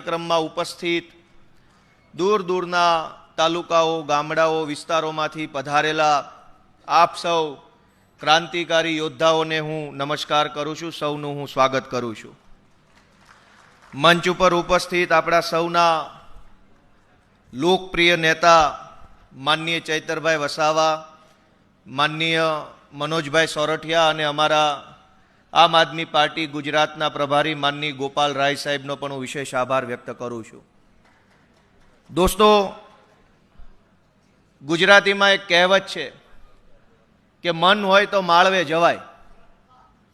કાર્યક્રમમાં ઉપસ્થિત દૂર દૂરના તાલુકાઓ, ગામડાઓ, વિસ્તારોમાંથી પધારેલા આપ સૌ ક્રાંતિકારી યોદ્ધાઓને હું નમસ્કાર કરું છું, સૌનું હું સ્વાગત કરું છું. મંચ ઉપર ઉપસ્થિત આપણા સૌના લોકપ્રિય નેતા માનનીય ચૈતરભાઈ વસાવા, માનનીય મનોજભાઈ સોરઠિયા અને અમારા આમ આદમી પાર્ટી ગુજરાતના પ્રભારી માનની ગોપાલ રાય સાહેબનો પણ હું વિશેષ આભાર વ્યક્ત કરું છું. દોસ્તો, ગુજરાતીમાં એક કહેવત છે કે મન હોય તો માળવે જવાય.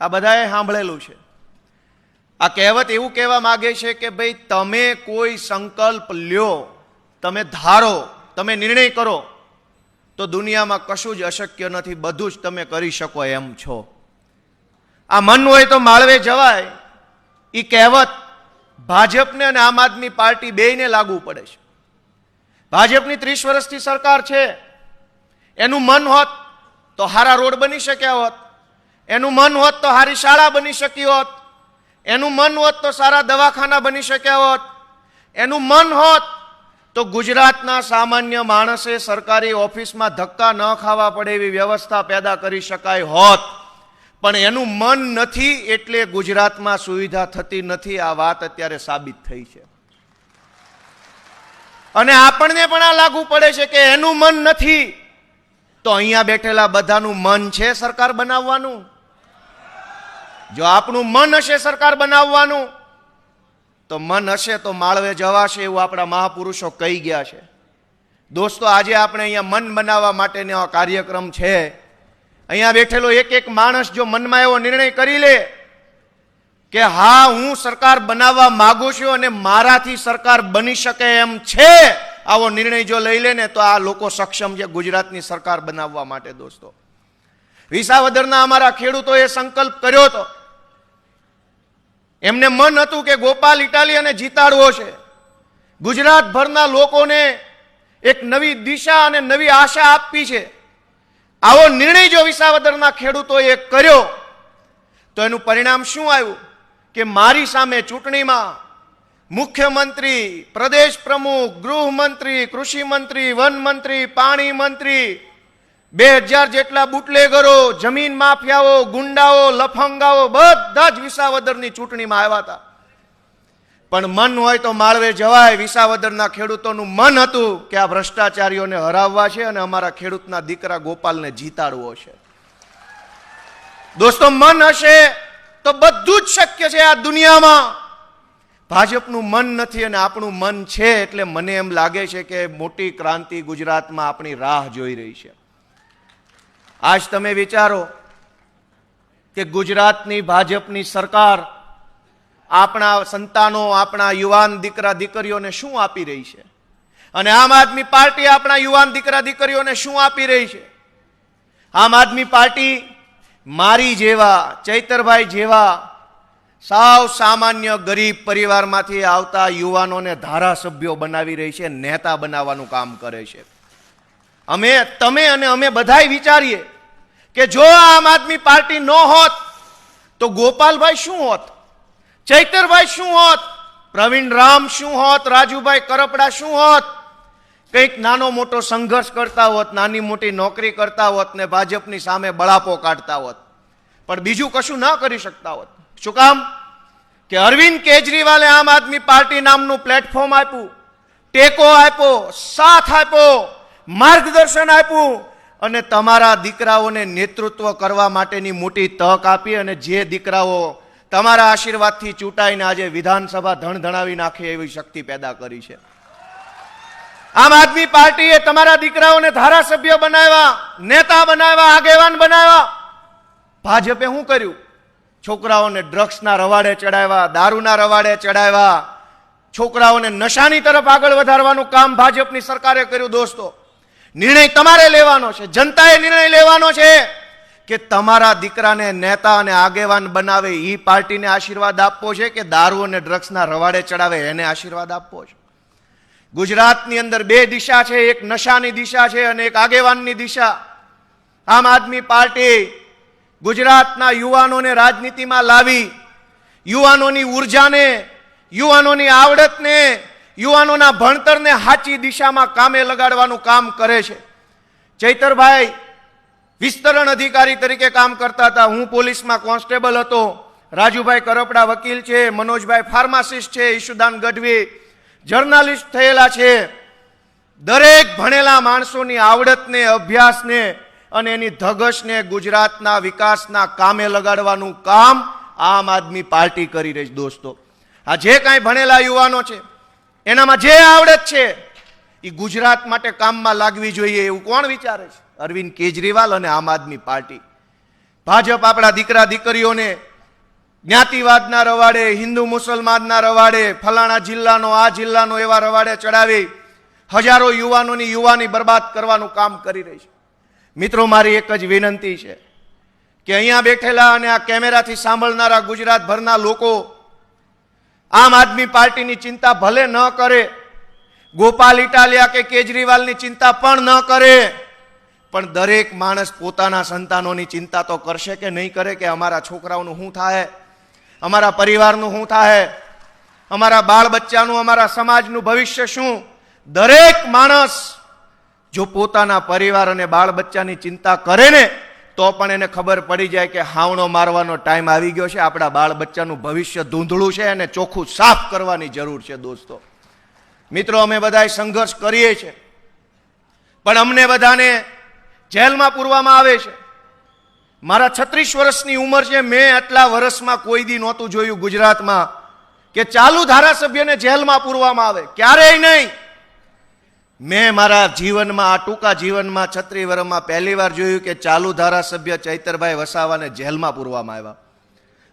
આ બધાએ સાંભળેલું છે. આ કહેવત એવું કહેવા માગે છે કે ભાઈ તમે કોઈ સંકલ્પ લ્યો, તમે ધારો, તમે નિર્ણય કરો, તો દુનિયામાં કશું જ અશક્ય નથી, બધું જ તમે કરી શકો એમ છો. આ મન હોય તો માળવે જવાય. એ કહેવત ભાજપને અને આમ આદમી પાર્ટી બેયને લાગુ પડે છે. ભાજપની ત્રીસ વર્ષથી સરકાર છે. એનું મન હોત તો હારા રોડ બની શક્યા હોત. એનું મન હોત તો હારી શાળા બની શકી હોત. એનું મન હોત તો સારા દવાખાના બની શક્યા હોત. એનું મન હોત તો ગુજરાતના સામાન્ય માણસે સરકારી ઓફિસમાં ધક્કા ન ખાવા પડે એવી વ્યવસ્થા પેદા કરી શકાય હોત. પણ એનું મન નથી એટલે ગુજરાતમાં સુવિધા થતી નથી, આ વાત અત્યારે સાબિત થઈ છે. અને આપણને પણ આ લાગુ પડે છે કે એનું મન નથી. તો અહીંયા બેઠેલા બધાનું મન છે સરકાર બનાવવાનું? જો આપણું મન હશે સરકાર બનાવવાનું, તો મન હશે તો માળવે જવાશે એવું આપણા મહાપુરુષો કહી ગયા છે. દોસ્તો, આજે આપણે અહીંયા મન બનાવવા માટેનો કાર્યક્રમ છે. અહીંયા બેઠેલો એક એક માણસ જો મનમાં એવો નિર્ણય કરી લે કે હા, હું સરકાર બનાવવા માગું છું અને મારાથી સરકાર બની શકે એમ છે, આવો નિર્ણય જો લઈ લે ને તો આ લોકો સક્ષમ છે ગુજરાતની સરકાર બનાવવા માટે, દોસ્તો. વિસાવદરના અમારા ખેડૂતોએ સંકલ્પ કર્યો હતો. એમને મન હતું કે ગોપાલ ઇટાલિયને જીતાડવો છે. ગુજરાતભરના લોકોને એક નવી દિશા અને નવી આશા આપવી છે. આવો નિર્ણય જો વિસાવદરના ખેડૂતોએ કર્યો, તો એનું પરિણામ શું આવ્યું? કે મારી સામે ચૂંટણીમાં મુખ્યમંત્રી, પ્રદેશ પ્રમુખ, ગૃહમંત્રી, કૃષિ મંત્રી, વન મંત્રી, પાણી મંત્રી, બે હજાર જેટલા બુટલેગરો, જમીન માફિયાઓ, ગુંડાઓ, લફંગાઓ, બધા જ વિસાવદરની ચૂંટણીમાં આવ્યા હતા. પણ મન હોય તો માળવે જવાય. વિસાવદરના ખેડૂતોનું મન હતું કે આ ભ્રષ્ટાચારીઓને હરાવવા છે અને અમારા ખેડૂતના દીકરા ગોપાલને જીતાડવો છે. દોસ્તો, મન હશે તો બધું જ શક્ય છે આ દુનિયામાં. ભાજપનું મન નથી અને આપણું મન છે એટલે મને એમ લાગે છે કે મોટી ક્રાંતિ ગુજરાતમાં આપણી રાહ જોઈ રહી છે. આજ તમે વિચારો કે ગુજરાતની ભાજપની સરકાર આપણા સંતાનો, આપણા યુવાન દીકરા, દીકરીઓને શું આપી રહી છે? અને આમ આદમી પાર્ટી આપણા યુવાન દીકરા, દીકરીઓને શું આપી રહી છે? આમ આદમી પાર્ટી મારી જેવા, ચૈતરભાઈ જેવા, સાવ સામાન્ય ગરીબ પરિવારમાંથી આવતા યુવાનોને ધારાસભ્યો બનાવી રહી છે, નેતા બનાવવાનું કામ કરે છે. અમે, તમે અને અમે બધાય વિચારીએ કે જો આમ આદમી પાર્ટી ન હોત, તો ગોપાલભાઈ શું હોત? ચૈતરભાઈ શું હોત? પ્રવીણ રામ શું હોત? રાજુભાઈ કરપડા શું હોત? કંઈક નાનો મોટો સંઘર્ષ કરતા હોત, નાની મોટી નોકરી કરતા હોત ને ભાજપની સામે બળાપો કાઢતા હોત. પણ બીજું કશું ન કરી શકતા હોત. શું કામ? કે અરવિંદ કેજરીવાલે આમ આદમી પાર્ટી નામનું પ્લેટફોર્મ આપ્યું, ટેકો આપ્યો, સાથ આપ્યો, માર્ગદર્શન આપ્યું અને તમારા દીકરાઓને નેતૃત્વ કરવા માટેની મોટી તક આપી અને જે દીકરાઓ તમારા આશીર્વાદથી ચૂંટાઈને આજે વિધાનસભા ધણ ધણાવી નાખે એવી શક્તિ પેદા કરી છે. આમ આદમી પાર્ટીએ તમારા દીકરાઓને ધારાસભ્ય બનાવ્યા, નેતા બનાવ્યા, આગેવાન બનાવ્યા. ભાજપે શું કર્યું? છોકરાઓને ડ્રગ્સના રવાડે ચડાવ્યા, દારૂના રવાડે ચડાવ્યા. છોકરાઓને નશાની તરફ આગળ વધારવાનું કામ ભાજપની સરકારે કર્યું, દોસ્તો. નિર્ણય તમારે લેવાનો છે, જનતાએ નિર્ણય લેવાનો છે. કે તમારા દીકરાને નેતા અને આગેવાન બનાવે એ પાર્ટીને આશીર્વાદ આપવો છે કે દારૂ અને ડ્રગ્સના રવાડે ચડાવે, એને આશીર્વાદ આપવો છે? ગુજરાતની અંદર બે દિશા છે, એક નશાની દિશા છે અને એક આગેવાનની દિશા. આમ આદમી પાર્ટી ગુજરાતના યુવાનોને રાજનીતિમાં લાવી, યુવાનોની ઉર્જાને, યુવાનોની આવડતને, યુવાનોના ભણતરને સાચી દિશામાં કામે લગાડવાનું કામ કરે છે. ચૈતરભાઈ વિસ્તરણ અધિકારી તરીકે કામ કરતા હતા. હું પોલીસમાં કોન્સ્ટેબલ હતો. રાજુભાઈ કરપડા વકીલ છે, મનોજભાઈ ફાર્માસિસ્ટ છે, ઈશુદાન ગઢવી. જર્નાલિસ્ટ થયેલા છે. દરેક ભણેલા માણસોની આવડતને, અભ્યાસને અને એની ધગશને ગુજરાતના વિકાસના કામે લગાડવાનું કામ આમ આદમી પાર્ટી કરી રહી છે, દોસ્તો. આ જે કાંઈ ભણેલા યુવાનો છે, એનામાં જે આવડત છે એ ગુજરાત માટે કામમાં લાગવી જોઈએ એવું કોણ વિચારે છે? અરવિંદ કેજરીવાલ અને આમ આદમી પાર્ટી. ભાજપ આપણા દીકરા દીકરીઓને જ્ઞાતિવાદના રવાડે, હિન્દુ મુસલમાનના રવાડે, ફલાણા જિલ્લાનો, આ જિલ્લાનો એવા રવાડે ચડાવી હજારો યુવાનોની યુવાની બરબાદ કરવાનું કામ કરી રહી છે. મિત્રો, મારી એક જ વિનંતી છે કે અહીંયા બેઠેલા અને આ કેમેરાથી સાંભળનારા ગુજરાતભરના લોકો આમ આદમી પાર્ટીની ચિંતા ભલે ન કરે, ગોપાલ ઇટાલિયા કે કેજરીવાલની ચિંતા પણ ન કરે પણ દરેક માણસ પોતાના સંતાનોની ચિંતા તો કરશે કે નહીં કરે કે અમારા છોકરાઓનું શું થાય અમારા પરિવારનું શું થાય અમારા બાળ બચ્ચાનું અમારા સમાજનું ભવિષ્ય શું? દરેક માણસ જો પોતાના પરિવાર અને બાળ બચ્ચાની ચિંતા કરે ને, તો પણ એને ખબર પડી જાય કે હાવણો મારવાનો ટાઈમ આવી ગયો છે. આપણા બાળ બચ્ચાનું ભવિષ્ય ધૂંધળું છે અને ચોખ્ખું સાફ કરવાની જરૂર છે દોસ્તો. મિત્રો, અમે બધાય સંઘર્ષ કરીએ છીએ. પણ અમને બધાને જેલમાં પૂરવામાં આવે છે. મારા છત્રીસ વર્ષની ઉંમર છે, મેં આટલા વર્ષમાં કોઈ દી નહોતું જોયું ગુજરાતમાં કે ચાલુ ધારાસભ્યને જેલમાં પૂરવામાં આવે. ક્યારેય નહીં. મેં મારા જીવનમાં, આ ટૂંકા જીવનમાં, છત્રી વર્ષમાં પહેલી વાર જોયું કે ચાલુ ધારાસભ્ય ચૈતરભાઈ વસાવાને જેલમાં પૂરવામાં આવ્યા.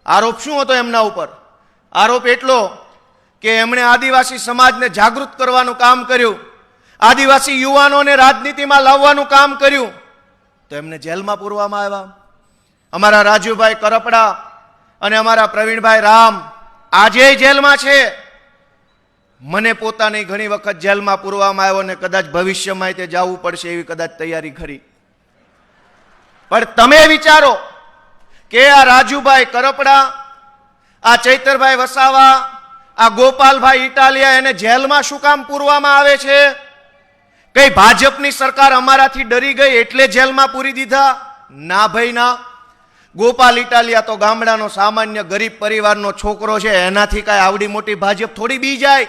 આરોપ શું હતો એમના ઉપર? આરોપ એટલો કે એમણે આદિવાસી સમાજને જાગૃત કરવાનું કામ કર્યું. આદિવાસી યુવાનોને રાજનીતિમાં લાવવાનું કામ કર્યું. તો એમને જેલમાં પૂરવામાં આવ્યા. અમારા રાજુભાઈ કરપડા અને અમારા પ્રવીણભાઈ રામ આજે જેલમાં છે. મને પોતાની ઘણી વખત જેલમાં પૂરવામાં આવ્યો અને કદાચ ભવિષ્યમાં તે જવું પડશે એવી કદાચ તૈયારી ખરી. પણ તમે વિચારો કે આ રાજુભાઈ કરપડા, આ ચૈતરભાઈ વસાવા, આ ગોપાલભાઈ ઇટાલિયા એને જેલમાં શું કામ પૂરવામાં આવે છે? કઈ ભાજપની સરકાર અમારાથી ડરી ગઈ એટલે જેલમાં પૂરી દીધા? ના ભાઈ, ના. ગોપાલ ઇટાલિયા તો ગામડાનો સામાન્ય ગરીબ પરિવારનો છોકરો છે, એનાથી કાંઈ આવડી મોટી ભાજપ થોડી બી જાય?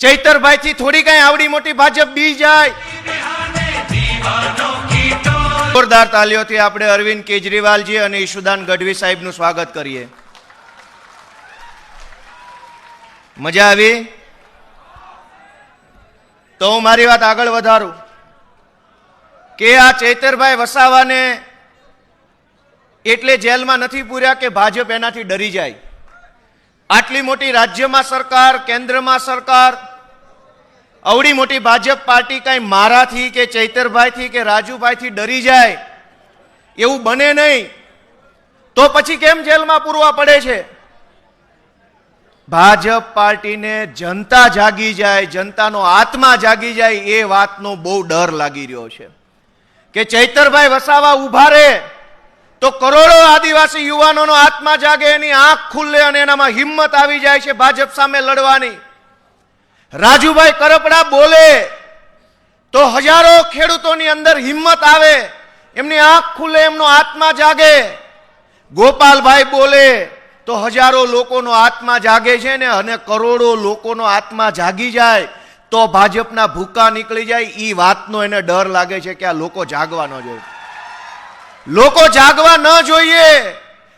ચૈતરભાઈથી થોડી કાંઈ આવડી મોટી ભાજપ બી જાય? જોરદાર તાલીઓથી આપણે અરવિંદ કેજરીવાલજી અને ઈશુદાન ગઢવી સાહેબનું સ્વાગત કરીએ. મજા આવી? તો હું મારી વાત આગળ વધારું કે આ ચૈતરભાઈ વસાવાને એટલે જેલમાં નથી પૂર્યા કે ભાજપ એનાથી ડરી જાય. આટલી મોટી રાજ્યમાં સરકાર, કેન્દ્રમાં સરકાર અવડી મોટી ભાજપ પાર્ટી કાંઈ મારાથી કે ચૈતરભાઈથી કે રાજુભાઈથી ડરી જાય એવું બને નહીં. તો પછી કેમ જેલમાં પૂરવા પડે છે? ભાજપ પાર્ટીને જનતા જાગી જાય, જનતાનો આત્મા જાગી જાય, એ વાતનો બહુ ડર લાગી રહ્યો છે. કે ચૈતરભાઈ વસાવા ઊભા રહે, તો કરોડો આદિવાસી યુવાનોનો આત્મા જાગે, એની આંખ ખુલ્લે અને એનામાં હિંમત આવી જાય છે ભાજપ સામે લડવાની. રાજુભાઈ કરપડા બોલે, તો હજારો ખેડૂતોની અંદર હિંમત આવે, એમની આંખ ખુલ્લે, એમનો આત્મા જાગે. ગોપાલભાઈ બોલે તો હજારો લોકોનો આત્મા જાગે છે ને અને કરોડો લોકોનો આત્મા જાગી જાય, તો ભાજપના ભૂકા નીકળી જાય. એ વાતનો એને ડર લાગે છે કે આ લોકો જાગવા ન જોઈએ. લોકો જાગવા ન જોઈએ.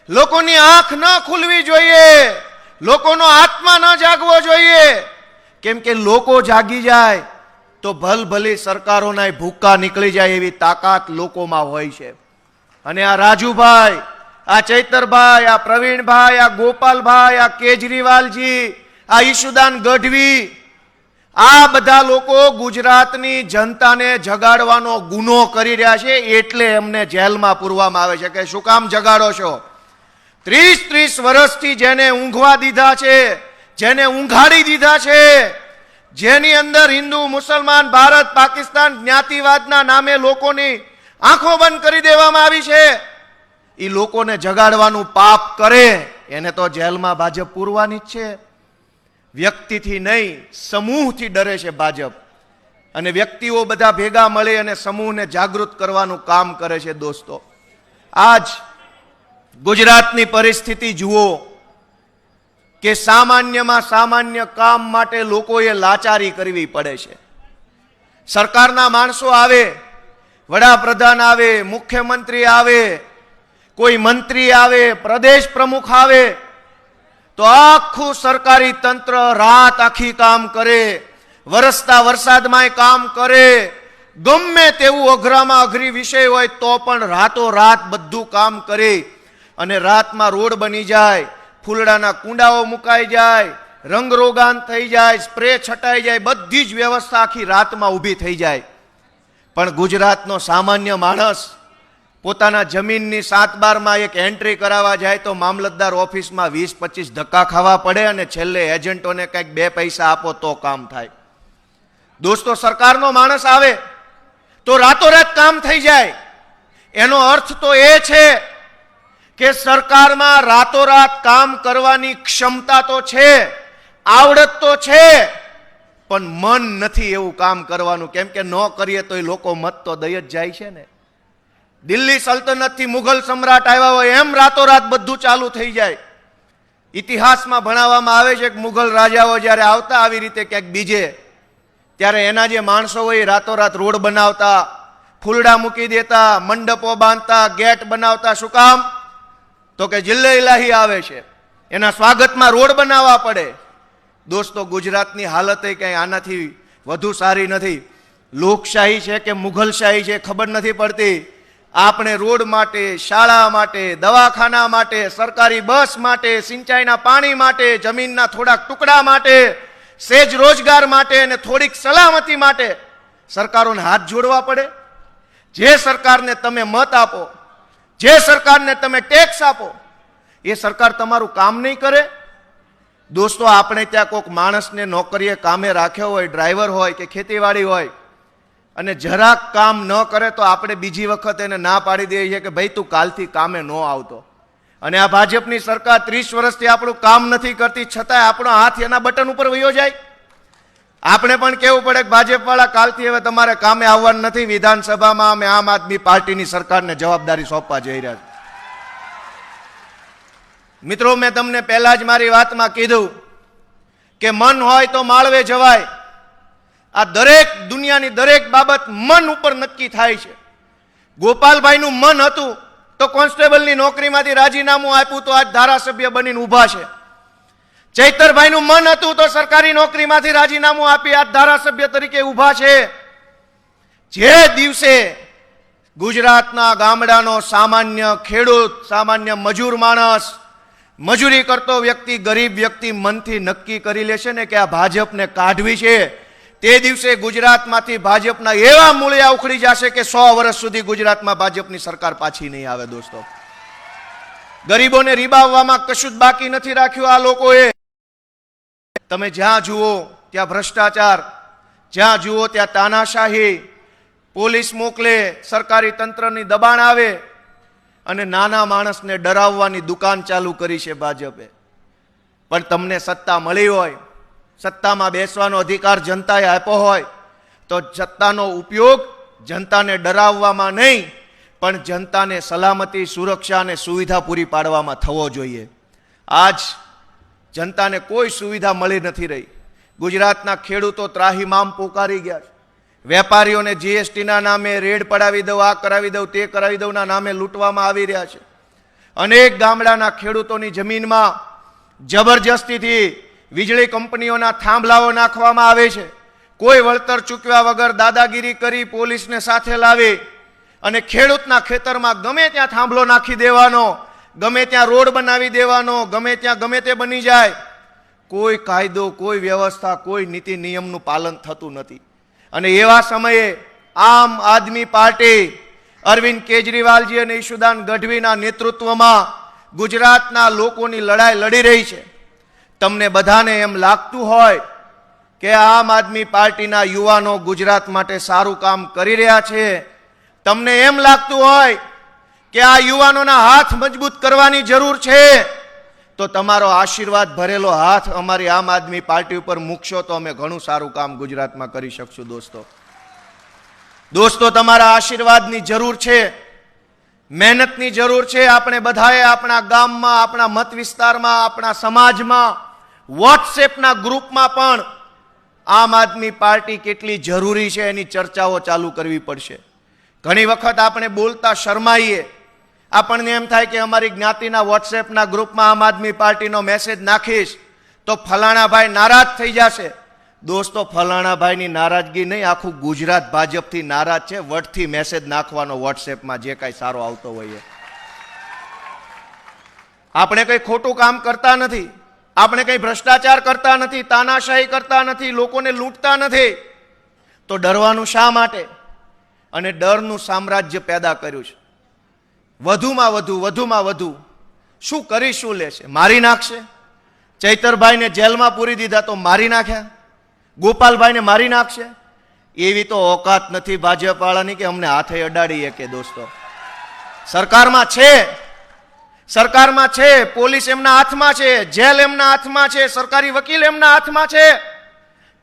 લોકોની આંખ ન ખુલવી જોઈએ. લોકોનો આત્મા ન જાગવો જોઈએ. કેમ કે લોકો જાગી જાય, તો ભલભલી સરકારોના ભૂકા નીકળી જાય એવી તાકાત લોકોમાં હોય છે. અને આ રાજુભાઈ આ ચૈતરભાઈ, આ પ્રવીણભાઈ, આ ગોપાલભાઈ, આ કેજરીવાલજી, આ ઈશુદાન ગઢવી, આ બધા લોકો ગુજરાતની જનતાને જગાડવાનો ગુનો કરી રહ્યા છે એટલે એમને જેલમાં પૂરવામાં આવે છે. કે શું કામ જગાડો છો? ત્રીસ ત્રીસ વર્ષથી જેને ઊંઘવા દીધા છે, જેને ઊંઘાડી દીધા છે, જેની અંદર હિન્દુ, મુસલમાન, ભારત, પાકિસ્તાન, જ્ઞાતિવાદના નામે લોકોની આંખો બંધ કરી દેવામાં આવી છે. એ લોકોને જગાડવાનું પાપ કરે, એને તો જેલમાં ભાજપ પૂરવાની જ છે. વ્યક્તિથી નહીં, સમૂહથી ડરે છે ભાજપ. અને વ્યક્તિઓ બધા ભેગા મળે અને સમૂહને જાગૃત કરવાનું કામ કરે છે દોસ્તો. આજ ગુજરાતની પરિસ્થિતિ જુઓ કે સામાન્યમાં સામાન્ય કામ માટે લોકોએ લાચારી કરવી પડે છે. સરકારના માણસો આવે, વડાપ્રધાન આવે, મુખ્યમંત્રી આવે કોઈ મંત્રી આવે, પ્રદેશ પ્રમુખ આવે, તો આખું સરકારી તંત્ર રાત આખી કામ કરે, વરસતા વરસાદમાંય કામ કરે. ગમે તેવું અઘરામાં અઘરી વિષય હોય તો પણ રાતો રાત બધું કામ કરે. અને રાતમાં રોડ બની જાય, ફૂલડાના કુંડાઓ મુકાઈ જાય, રંગરોગાન થઈ જાય, સ્પ્રે છટાઈ જાય, બધી જ વ્યવસ્થા આખી રાતમાં ઊભી થઈ જાય. પણ ગુજરાતનો સામાન્ય માણસ પોતાના જમીનની સાત બારમાં એક એન્ટ્રી કરાવવા જાય તો મામલતદાર ઓફિસમાં વીસ પચીસ ધક્કા ખાવા પડે અને છેલ્લે એજન્ટોને કંઈક બે પૈસા આપો તો કામ થાય. દોસ્તો, સરકારનો માણસ આવે તો રાતોરાત કામ થઈ જાય. એનો અર્થ તો એ છે કે સરકારમાં રાતોરાત કામ કરવાની ક્ષમતા તો છે, આવડત તો છે, પણ મન નથી એવું કામ કરવાનું. કેમ કે ન કરીએ તો એ લોકો મત તો દઈ જ જાય છે ને. દિલ્હી સલ્તનતથી મુઘલ સમ્રાટ આવ્યા હોય એમ રાતોરાત બધું ચાલુ થઈ જાય. ઇતિહાસમાં ભણાવવામાં આવે છે કે મુઘલ રાજાઓ જ્યારે આવતા આવી રીતે ક્યાંક બીજે, ત્યારે એના જે માણસો હોય એ રાતોરાત રોડ બનાવતા, ફૂલડા મૂકી દેતા, મંડપો બાંધતા, ગેટ બનાવતા, શું કામ? તો કે જિલ્લે ઇલાહી આવે છે. એના સ્વાગતમાં રોડ બનાવવા પડે. દોસ્તો, ગુજરાતની હાલત એ કંઈ આનાથી વધુ સારી નથી. લોકશાહી છે કે મુઘલશાહી છે ખબર નથી પડતી. આપણે રોડ માટે, શાળા માટે, દવાખાના માટે, સરકારી બસ માટે, સિંચાઈના પાણી માટે, જમીનના થોડાક ટુકડા માટે, સેજ રોજગાર માટે અને થોડીક સલામતી માટે સરકારોને હાથ જોડવા પડે. જે સરકારને તમે મત આપો, જે સરકારને તમે ટેક્સ આપો, એ સરકાર તમારું કામ નહીં કરે. દોસ્તો, આપણે ત્યાં કોઈક માણસને નોકરીએ કામે રાખ્યો હોય, ડ્રાઈવર હોય કે ખેતીવાડી હોય અને જરાક કામ ન કરે તો આપણે બીજી વખત એને ના પાડી દઈએ છીએ કે ભાઈ તું કાલથી કામે ન આવતો. અને આ ભાજપની સરકાર ત્રીસ વર્ષથી આપણું કામ નથી કરતી, છતાંય આપણો હાથ એના બટન ઉપર વયો જાય. આપણે પણ કહેવું પડે કે ભાજપવાળા કાલથી હવે તમારે કામે આવવાનું નથી, વિધાનસભામાં અમે આમ આદમી પાર્ટીની સરકારને જવાબદારી સોંપવા જઈ રહ્યા મિત્રો, મેં તમને પહેલા જ મારી વાતમાં કીધું કે મન હોય તો માળવે જવાય આ દરેક દુનિયાની દરેક બાબત મન ઉપર નક્કી થાય છે. ગોપાલભાઈનું મન હતું તો કોન્સ્ટેબલની નોકરીમાંથી રાજીનામું આપ્યું તો આજ ધારાસભ્ય બનીને ઊભા છે. ચૈતરભાઈનું મન હતું તો સરકારી નોકરીમાંથી રાજીનામું આપી આજ ધારાસભ્ય તરીકે ઊભા છે. જે દિવસે ગુજરાતના ગામડાનો સામાન્ય ખેડૂત, સામાન્ય મજૂર માણસ મજૂરી કરતો વ્યક્તિ, ગરીબ વ્યક્તિ મનથી નક્કી કરી લેશે ને કે આ ભાજપને કાઢવી છે. તે દિવસે ગુજરાતમાંથી ભાજપના એવા મૂળિયા ઉખડી જશે કે સો વર્ષ સુધી ગુજરાતમાં ભાજપની સરકાર પાછી નહીં આવે, દોસ્તો. ગરીબોને રીબાવવામાં કશું જ બાકી નથી રાખ્યું આ લોકોએ. તમે જ્યાં જુઓ, ત્યાં ભ્રષ્ટાચાર, જ્યાં જુઓ, ત્યાં તાનાશાહી. પોલીસ મોકલે, સરકારી તંત્રની દબાણ આવે અને નાના માણસને ડરાવવાની દુકાન ચાલુ કરી છે ભાજપે. પણ તમને સત્તા મળી હોય સત્તામાં બેસવાનો અધિકાર જનતાએ આપ્યો હોય, તો સત્તાનો ઉપયોગ જનતાને ડરાવવામાં નહીં, પણ જનતાને સલામતી, સુરક્ષા અને સુવિધા પૂરી પાડવામાં થવો જોઈએ. આજ જનતાને કોઈ સુવિધા મળી નથી રહી. ગુજરાતના ખેડૂતો ત્રાહીમામ પોકારી ગયા વેપારીઓને જીએસટીના નામે રેડ પડાવી દઉં, આ કરાવી દઉં, તે કરાવી દઉંના નામે લૂંટવામાં આવી રહ્યા છે. અનેક ગામડાના ખેડૂતોની જમીનમાં જબરજસ્તીથી વીજળી કંપનીઓના થાંભલાઓ નાખવામાં આવે છે. કોઈ વળતર ચૂકવ્યા વગર દાદાગીરી કરી પોલીસને સાથે લાવી અને ખેડૂતના ખેતરમાં ગમે ત્યાં થાંભલો નાખી દેવાનો, ગમે ત્યાં રોડ બનાવી દેવાનો, ગમે ત્યાં ગમે તે બની જાય. કોઈ કાયદો, કોઈ વ્યવસ્થા, કોઈ નીતિ નિયમનું પાલન થતું નથી. અને એવા સમયે આમ આદમી પાર્ટી અરવિંદ કેજરીવાલજી અને ઈશુદાન ગઢવીના નેતૃત્વમાં ગુજરાતના લોકોની લડાઈ લડી રહી છે. તમને બધાને એમ લાગતું હોય કે આમ આદમી પાર્ટીના યુવાનો ગુજરાત માટે સારું કામ કરી રહ્યા છે, તમને એમ લાગતું હોય કે આ યુવાનોના હાથ મજબૂત કરવાની જરૂર છે, તો તમારો આશીર્વાદ ભરેલો હાથ અમારી આમ આદમી પાર્ટી ઉપર મૂકશો તો અમે ઘણું સારું કામ ગુજરાતમાં કરી શકશું દોસ્તો. દોસ્તો, તમારા આશીર્વાદની જરૂર છે, મહેનતની જરૂર છે, આપણે બધાએ આપણા ગામમાં, આપણા મત વિસ્તારમાં, આપણા સમાજમાં વોટ્સએપના ગ્રુપમાં પણ આમ આદમી પાર્ટી કેટલી જરૂરી છે એની ચર્ચાઓ ચાલુ કરવી પડશે. ઘણી વખત આપણે બોલતા શરમાઈએ. આપણને એમ થાય કે અમારી જ્ઞાતિના વોટ્સએપના ગ્રુપમાં આમ આદમી પાર્ટીનો મેસેજ નાખીશ તો ફલાણા ભાઈ નારાજ થઈ જશે. દોસ્તો ફલાણા ભાઈની નારાજગી નહીં, આખું ગુજરાત ભાજપથી નારાજ છે. વટથી મેસેજ નાખવાનો વોટ્સએપમાં જે કાંઈ સારો આવતો હોય આપણે કંઈ ખોટું કામ કરતા નથી. આપણે કંઈ ભ્રષ્ટાચાર કરતા નથી, તાનાશાહી કરતા નથી, લોકોને લૂંટતા નથી, તો ડરવાનું શા માટે? અને ડરનું સામ્રાજ્ય પેદા કર્યું છે. વધુમાં વધુ વધુમાં વધુ, શું કરી શું લેશે મારી નાખશે? ચૈતરભાઈને જેલમાં પૂરી દીધા તો મારી નાખ્યા? ગોપાલભાઈને મારી નાખશે? એવી તો ઓકાત નથી ભાજપવાળાની કે અમને હાથે અડાડીએ કે, દોસ્તો. સરકારમાં છે. સરકારમાં છે, પોલીસ એમના હાથમાં છે, જેલ એમના હાથમાં છે, સરકારી વકીલ એમના હાથમાં છે.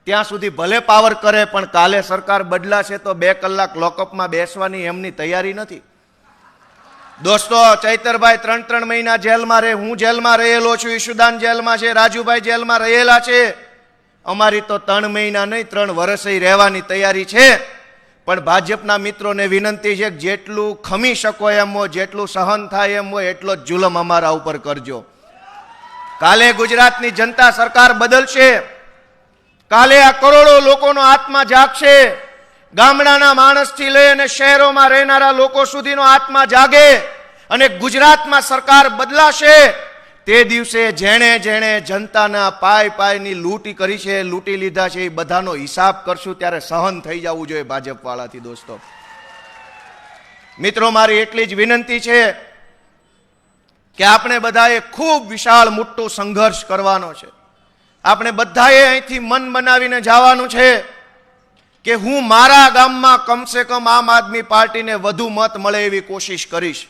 ત્યાં સુધી ભલે પાવર કરે, પણ કાલે સરકાર બદલાશે તો બે કલાક લોકઅપમાં બેસવાની એમની તૈયારી નથી. દોસ્તો, ચૈતરભાઈ ત્રણ ત્રણ મહિના જેલમાં રહે, હું જેલમાં રહેલો છું, ઈશુદાન જેલમાં છે, રાજુભાઈ જેલમાં રહેલા છે. અમારી તો ત્રણ મહિના નહીં, ત્રણ વર્ષે રહેવાની તૈયારી છે. પણ ભાજપના મિત્રોને વિનંતી છે જેટલું ખમી શકો એમ હોય, જેટલું સહન થાય એમ હોય, એટલો જ જુલમ અમારા ઉપર કરજો. કાલે ગુજરાતની જનતા સરકાર બદલશે. કાલે આ કરોડો લોકોનો આત્મા જાગશે. ગામડાના માણસથી લઈ અને શહેરોમાં રહેનારા લોકો સુધીનો આત્મા જાગે અને ગુજરાતમાં સરકાર બદલાશે. તે દિવસે જેણે જેણે જનતાના પાય પાયની લૂંટી કરી છે, લૂંટી લીધા છે, એ બધાનો હિસાબ કરશું ત્યારે સહન થઈ જવું જોઈએ ભાજપવાળાથી, દોસ્તો. મિત્રો, મારી એટલી જ વિનંતી છે કે આપણે બધાએ ખૂબ વિશાળ મોટો સંઘર્ષ કરવાનો છે. આપણે બધાએ અહીંથી મન બનાવીને જવાનું છે કે હું મારા ગામમાં કમસે કમ આમ આદમી પાર્ટીને વધુ મત મળે એવી કોશિશ કરીશ.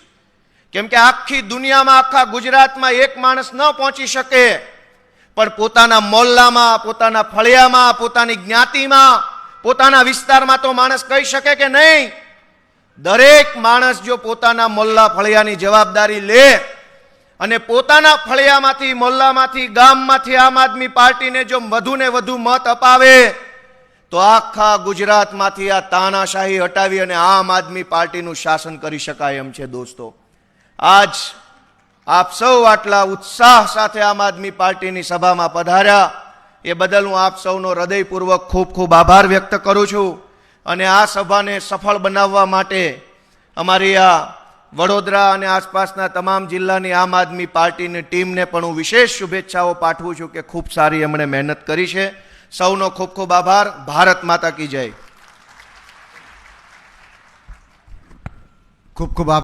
કેમ કે આખી દુનિયામાં, આખા ગુજરાતમાં એક માણસ ન પહોંચી શકે. પણ પોતાના મોહલ્લામાં પોતાના ફળિયામાં, પોતાની જ્ઞાતિમાં, પોતાના વિસ્તારમાં તો માણસ કહી શકે કે નહીં. દરેક માણસ જો પોતાના મોલ્લા ફળિયાની જવાબદારી લે અને પોતાના ફળિયામાંથી, મોલ્લામાંથી, ગામમાંથી, આમ આદમી પાર્ટીને જો વધુને વધુ મત અપાવે, તો આખા ગુજરાતમાંથી આ તાનાશાહી હટાવી અને આમ આદમી પાર્ટીનું શાસન કરી શકાય એમ છે દોસ્તો. આજ આપ સૌ આટલા ઉત્સાહ સાથે આમ આદમી પાર્ટીની સભામાં પધાર્યા. એ બદલ હું આપ સૌનો હૃદયપૂર્વક ખૂબ ખૂબ આભાર વ્યક્ત કરું છું. અને આ સભાને સફળ બનાવવા માટે અમારી આ વડોદરા અને આસપાસના તમામ જિલ્લાની આમ આદમી પાર્ટીની ટીમને પણ હું વિશેષ શુભેચ્છાઓ પાઠવું છું કે ખૂબ સારી એમણે મહેનત કરી છે. સૌનો ખૂબ ખૂબ આભાર. ભારત માતા કી જય. ખૂબ ખૂબ